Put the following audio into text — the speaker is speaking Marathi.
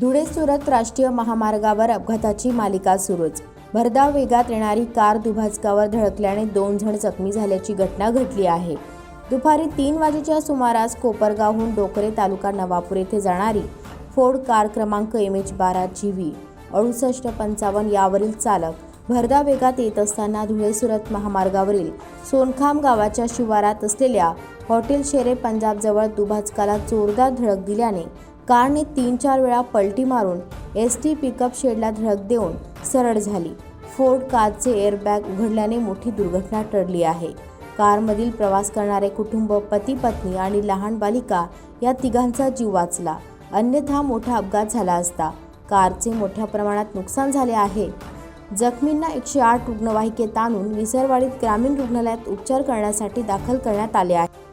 सुरत राष्ट्रीय महामार्गावर अपघाताची मालिका सुरूच. भरधाव वेगात येणारी कार दुभाजकावर धडकल्याने दोन जण जखमी झाल्याची घटना घडली आहे. दुपारी तीन वाजेच्या सुमारास कोपरगावहून डोकरे तालुका नवापूर येथे जाणारी फोर्ड कार क्रमांक एम एच बारा जी व्ही अडुसष्ट पंचावन्न यावरील चालक भरधाव वेगात येत असताना धुळे सुरत महामार्गावरील सोनखाम गावाच्या शिवारात असलेल्या हॉटेल शेरे पंजाबजवळ दुभाजकाला जोरदार धडक दिल्याने कारने तीन चार वेळा पलटी मारून एस टी पिकअप शेडला धडक देऊन सरळ झाली. फोर्ड कारचे एअरबॅग उघडल्याने मोठी दुर्घटना टळली आहे. कारमधील प्रवास करणारे कुटुंब पती पत्नी आणि लहान बालिका या तिघांचा जीव वाचला. अन्यथा मोठा अपघात झाला असता कारचे मोठ्या प्रमाणात नुकसान झाले आहे. जखमींना एकशे आठ रुग्णवाहिकेत आणून विसरवाडीत ग्रामीण रुग्णालयात उपचार करण्यासाठी दाखल करण्यात आले आहे.